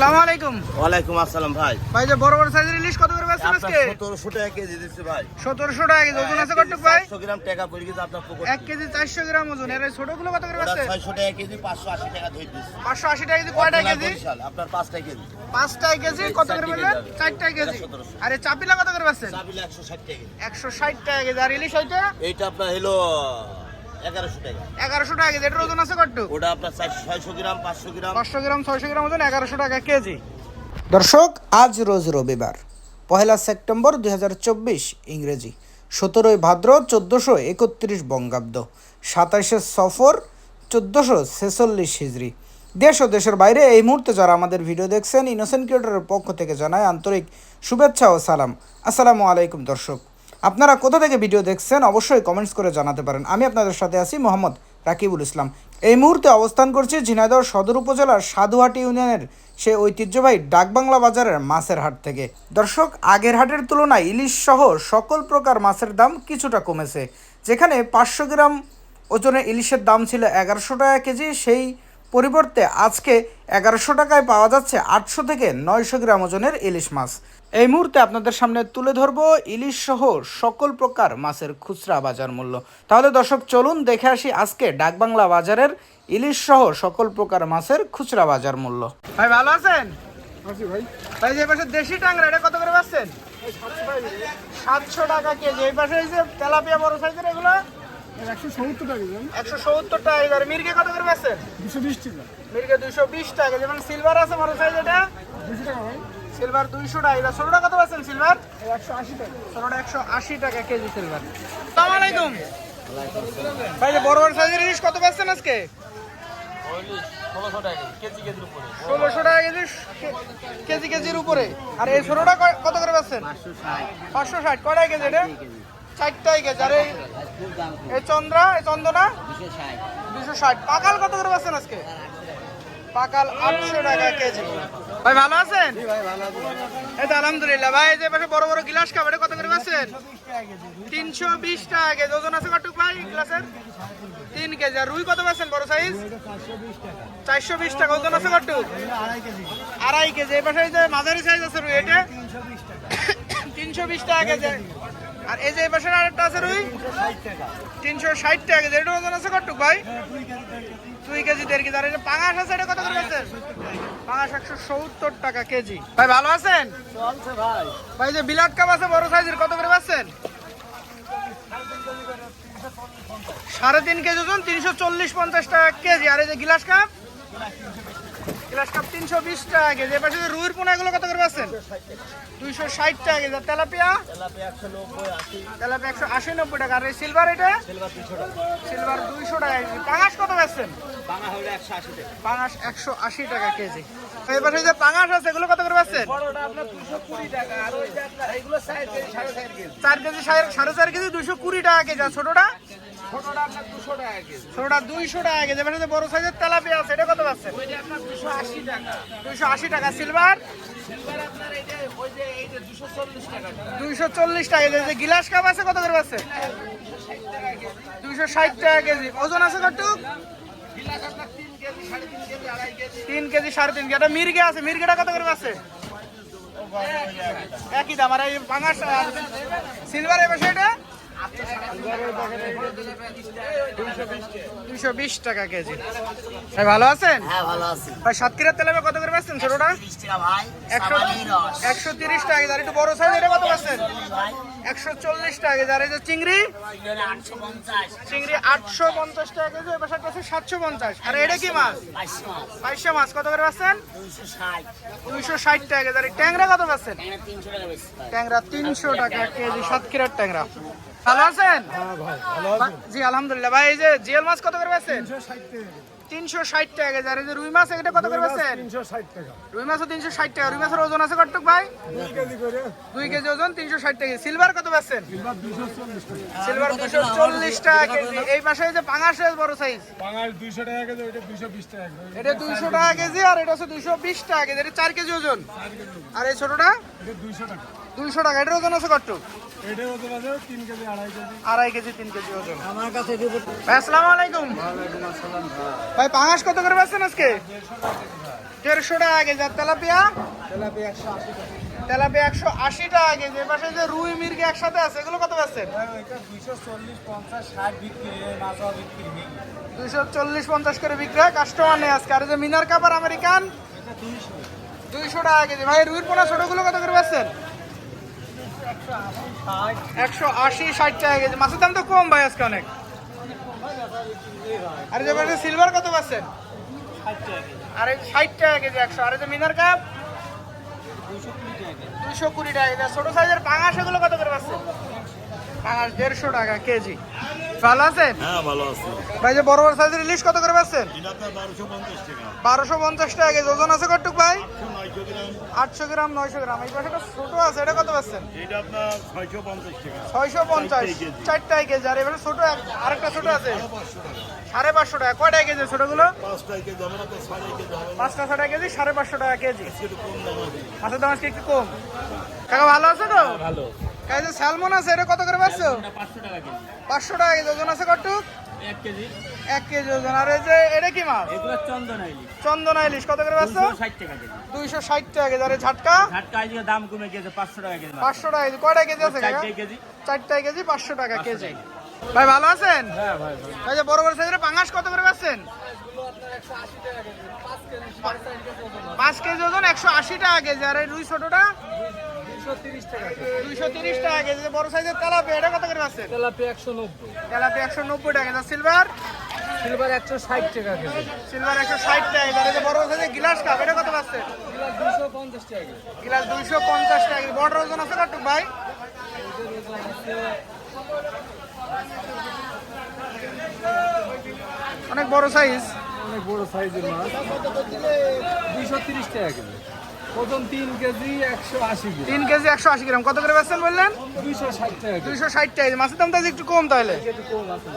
আসসালামু আলাইকুম। ওয়ালাইকুম আসসালাম ভাই। ভাই যে বড় বড় সাইজের ইলিশ কত করে বেচছেন আজকে? সতেরোশো টাকা কেজি দিচ্ছে ভাই। সতেরোশো টাকা কেজি ওজন আছে কটুক ভাই? চারশো গ্রাম টাকা পড়ে গেছে আপনার এক কেজি চারশো গ্রাম ওজন এর এই ছোটগুলো কত করে বেচছেন ছয়শো টাকা কেজি পাঁচশো আশি টাকা ধরে দিচ্ছে। টাকা কেজি কয়টা কেজি? আপনার পাঁচটা কেজি। পাঁচটায় কেজি কত করে বললেন? কেজি। চারটায় কেজি। 1700 আর চাপিলা কত করে বেচছেন? একশো ষাট টাকা কেজি। টাকা আর ইলিশ ওইটা? এইটা আপনার হলো এগারোশো টাকা। এগারোশো টাকা কেজি। এটার ওজন আছে ওটা আপনার ছয়শো গ্রাম পাঁচশো গ্রাম। পাঁচশো গ্রাম ছয়শো গ্রাম ওজন এগারোশো টাকা কেজি। দর্শক আজ রোজ রবিবার পহেলা সেপ্টেম্বর দুই হাজার চব্বিশ ইংরেজি। সতেরোই ভাদ্র চোদ্দোশো একত্রিশ বঙ্গাব্দ। সাতাশে সফর চোদ্দোশো ছেচল্লিশ হিজড়ি। দেশ ও দেশের বাইরে এই মুহূর্তে যারা আমাদের ভিডিও দেখছেন ইনোসেন্ট ক্রিয়েটরের পক্ষ থেকে জানায় আন্তরিক শুভেচ্ছা ও সালাম। আসসালামু আলাইকুম দর্শক। আপনারা কোথা থেকে ভিডিও দেখছেন অবশ্যই কমেন্টস করে জানাতে পারেন। আমি আপনাদের সাথে আছি মোহাম্মদ রাকিবুল ইসলাম। এই মুহূর্তে অবস্থান করছি ঝিনাইদহ সদর উপজেলার সাধুহাটি ইউনিয়নের সেই ঐতিহ্যবাহী ডাকবাংলা বাজারের মাছের হাট থেকে। দর্শক, আগের হাটের তুলনায় ইলিশ সহ সকল প্রকার মাছের দাম কিছুটা কমেছে। যেখানে পাঁচশো গ্রাম ওজনের ইলিশের দাম ছিল এগারোশো টাকা কেজি, সেই পরিবর্তে আজকে এগারোশো টাকায় পাওয়া যাচ্ছে আটশো থেকে নয়শো গ্রাম ওজনের ইলিশ মাছ। এই মুহূর্তে আপনাদের সামনে তুলে ধরবো ইলিশ সহ সকল প্রকার মাছের খুচরা বাজার মূল্য। তাহলে দর্শক চলুন দেখে আসি আজকে ডাকবাংলা বাজারের ইলিশ সহ সকল প্রকার মাছের খুচরা বাজার মূল্য। ভাই ভালো আছেন? আছি ভাই। ভাই যে পাশে দেশি টাংরা এটা কত করে পাচ্ছেন? সাতশো টাকা কেজি। এই পাশে এই যে তেলাপিয়া বড় সাইজের এগুলো? একশো সত্তর টাকা কেজি। একশো সত্তর টাকা কেজি। আর মির্গে কত করে পাচ্ছেন? দুশো বিশ টাকা। মির্গে দুইশো বিশ টাকা যেমন সিলভার আছে বড় সাইজ এটা? দুশো টাকা ভাই। সিলভার দুইশো টাকা। এটা ষোলোটা কত পাচ্ছেন সিলভার? একশো আশি টাকা। ষোলোটা একশো আশি টাকা কেজি সিলভার। সালাম আলাইকুম। ভাই যে বড় বড় সাইজের ইলিশ কত পাচ্ছেন আজকে? ষোলোশো টাকা কেজি কে- কেজি কেজির উপরে। আর এই কয়- কত করে পাচ্ছেন পাঁচশো ষাট। কটায় কেজি এটা? চারটায় কেজি। আর এই এই চন্দ্রা এই চন্দনা? দুশো ষাট। পাকাল কত করে পাচ্ছেন আজকে? পাকাল আটশো টাকা কেজি। ভাই ভালো আছেন? এই তো আলহামদুলিল্লাহ। ভাই এই যে পাশে বড় বড় গিলাস খাবার কত করে পাচ্ছেন? তিনশো বিশ টাকা কেজি। ওজন আছে কটুক ভাই গ্লাসের? তিন কেজি। আর রুই কত পাচ্ছেন বড় সাইজ চারশো বিশ টাকা। ওজন আছে কটুক আড়াই কেজি। এই পাশে যে মাঝারি সাইজ আছে রুই এটা? তিনশো বিশ টাকা কেজি। আর এই যে এই পাশে আরেকটা আছে রুই? তিনশো ষাট টাকা কেজি। এটা ওজন আছে কটুক ভাই? দুই কেজি দেড় কেজি। আর এই পাঙাশ আছে এটা কত করে বেচছেন পাঙাশ একশো সত্তর টাকা কেজি। ভাই ভালো আছেন? চলছে ভাই। ভাই যে বিলাট কাপ আছে বড় সাইজের কত করে পাচ্ছেন সাড়ে তিন কেজি ওজন তিনশো চল্লিশ পঞ্চাশ টাকা কেজি। আর এই যে গিলাস কাপ? গিলাস কাপ তিনশো বিশ টাকা কেজি। এবার যে রুইর পোনা এগুলো কত করে পাচ্ছেন? দুইশো ষাট টাকা কেজি। তেলাপিয়া? তেলাপিয়া একশো আশি। নব্বই টাকা। আর এই সিলভার এটা? সিলভার দুইশো টাকা। কেজি। পাঙাশ কত পাচ্ছেন? পাঙাশ একশো আশি টাকা কেজি। এবার যে পাঙাশ আছে এগুলো কত করে পাচ্ছেন? চার কেজি। সাড়ে চার কেজি দুশো কুড়ি টাকা কেজি। আর ছোটটা? ছোটটা দুইশো টাকা কেজি। এবার যে বড় সাইজের তেলাপিয়া আছে এটা কত পাচ্ছেন দুইশো আশি টাকা। সিলভার? দুইশো চল্লিশ টাকা কেজি। যে গিলাস কাপ আছে কত করে পাচ্ছেন দুইশো ষাট টাকা কেজি। ওজন আছে তিন কেজি সাড়ে তিন কেজি এটা মির্গে আছে। মির্গেটা কত করে পাচ্ছে একই দাম। আর এই পাঙাশ সিলভার এবার সেটা দুইশো বিশ টাকা কেজি। ভাই ভালো আছেন? হ্যাঁ ভালো আছি। ভাই সাতক্ষীরার তেলে কত করে পাচ্ছেন ছোটটা? একশো একশো তিরিশ টাকা একটু বড় সাইজ এটা কত পাচ্ছেন একশো চল্লিশ টাকা এই যে চিংড়ি? চিংড়ি আটশো পঞ্চাশ টাকা কেজি এবার সাতশো পঞ্চাশ। আর এটা কি মাছ? বাইশশো মাছ। কত করে পাচ্ছেন দুইশো ষাট। টাকা কেজি। আর এই ট্যাংরা কত পাচ্ছেন তিনশো টাকা ট্যাংরা তিনশো টাকা কেজি সাতক্ষীরার ট্যাংরা। ভালো আছেন? হ্যাঁ জি আলহামদুলিল্লাহ। ভাই এই যে জিএল মাছ কত করে পাচ্ছেন তিনশো ষাট টাকা আর এই যে রুই মাছ এটা কত করে পাচ্ছেন রুই মাছও তিনশো ষাট টাকা। রুই মাছের ওজন আছে কটুক ভাই? দুই কেজি ওজন তিনশো ষাট টাকা সিলভার কত পাচ্ছেন সিলভার দুশো চল্লিশ টাকা। কেজি। এই পাশে এই যে পাঙাশের বড় সাইজ। বাঙালি দুইশো টাকা কেজি ওইটা দুইশো বিশ টাকা এটা দুইশো টাকা কেজি আর এটা হচ্ছে দুইশো বিশ টাকা কেজি। এটা চার কেজি ওজন। আর এই ছোটটা? দুইশো টাকা। দুইশো টাকা এটার ওজন আছে আছে আড়াই কেজি। তিন কেজি ওজন। আসসালামু আলাইকুম। ভাই পাঙাশ কত করে পাচ্ছেন আজকে? দেড়শো টাকা কেজি আর তেলাপিয়া? তেলাপি একশো আশি টাকা। তেলাপিয়া একশো আশি টাকা কেজি। এর পাশে যে রুই মির্গে একসাথে আছে এগুলো কত পাচ্ছেন দুইশো চল্লিশ পঞ্চাশ করে বিক্রি হয় কাস্টমার নেই আজকে। আর যে মিনার কাপার আমেরিকান দুইশো। দুইশো টাকা কেজি। ভাই রুইর পোনা ছোটগুলো কত করে পাচ্ছেন একশো আশি ষাট টাকা কেজি। মাছের দাম তো কম ভাই আজকে অনেক। আর যে পাশে সিলভার কত পাচ্ছেন আর এই ষাট টাকা কেজি একশো। আর এই যে মিনার কাপ? দুইশো কুড়ি টাকা। কেজি। ছোট সাইজের পাঙাশ এগুলো কত করে পাচ্ছেন পাঙাশ দেড়শো টাকা কেজি। ভালো আছেন? হ্যাঁ ভালো আছে। ভাই যে বড় বড় সাইজের ইলিশ কত করে পাচ্ছেন? বারোশো পঞ্চাশ টাকা। বারোশো পঞ্চাশ টাকা কেজি। ওজন আছে কটুক ভাই? আটশো গ্রাম। নয়শো গ্রাম। এই পাশে ছোট আছে এটা কত পাচ্ছেন? ছয়শো পঞ্চাশ চারটাই কেজি। আর এবারে ছোট এক- আরেকটা ছোট আছে? সাড়ে পাঁচশো টাকা। কয়টাই কেজি ছোটগুলো? কেজি কেজি পাঁচটা ছটা কেজি সাড়ে পাঁচশো টাকা কেজি। একটু দাম মাছের দাম আজকে একটু কম। কাকা ভালো আছে তো? ভালো। কাকা যে স্যালমন আছে এটা কত করে পাচ্ছ? পাঁচশো টাকা কেজি। পাঁচশো টাকা কেজি ওজন আছে কটুক এক কেজি। এক কেজি ওজন। আর এই যে এটা কি মাছ? এগুলো চন্দন আইলি চন্দনা ইলিশ। কত করে পাচ্ছ ষাট টাকা কেজি। দুইশো ষাট টাকা কেজি। আর ঝাটকা? ঝাটকা আজকে দাম কমে গেছে পাঁচশো টাকা কেজি পাঁচশো টাকা কেজি। কয়টা কেজি আছে কাকা? চারটে কেজি চারটায় কেজি পাঁচশো টাকা কেজি। ভাই ভালো আছেন? হ্যাঁ ভাই ভাই যে বড় বড় সাইজের পাঙাশ কত করে পাচ্ছেন? পাঁচ কেজি ওজন একশো আশি টাকা কেজি। আর এই রুই ছোটটা? দুইশো তিরিশ টাকা। কেজি বড় সাইজের তেলাপি এটা কত করে তেলাপি একশো নব্বই। তেলাপি একশো নব্বই টাকা। কেজি সিলভার সিলভার একশো ষাট টাকা কেজি। সিলভার একশো ষাট টাকা। কেজি যে বড় সাইজের গিলাস কাপ এটা কত পাচ্ছেন দুশো পঞ্চাশ টাকা কেজি। গিলাস দুইশো পঞ্চাশ টাকা কেজি। বড় ওজন আছে কত ভাই। অনেক বড় সাইজ অনেক বড় সাইজের মাছ। দুইশো তিরিশ টাকা কেজি। ওজন তিন কেজি একশো আশি কেজি তিন কেজি একশো আশি গ্রাম। কত করে পাচ্ছেন বললেন? দুইশো ষাট টাকা কেজি। দুইশো ষাট টাকা কেজি। মাছের দাম তো একটু কম তাহলে? একটু কম আছে।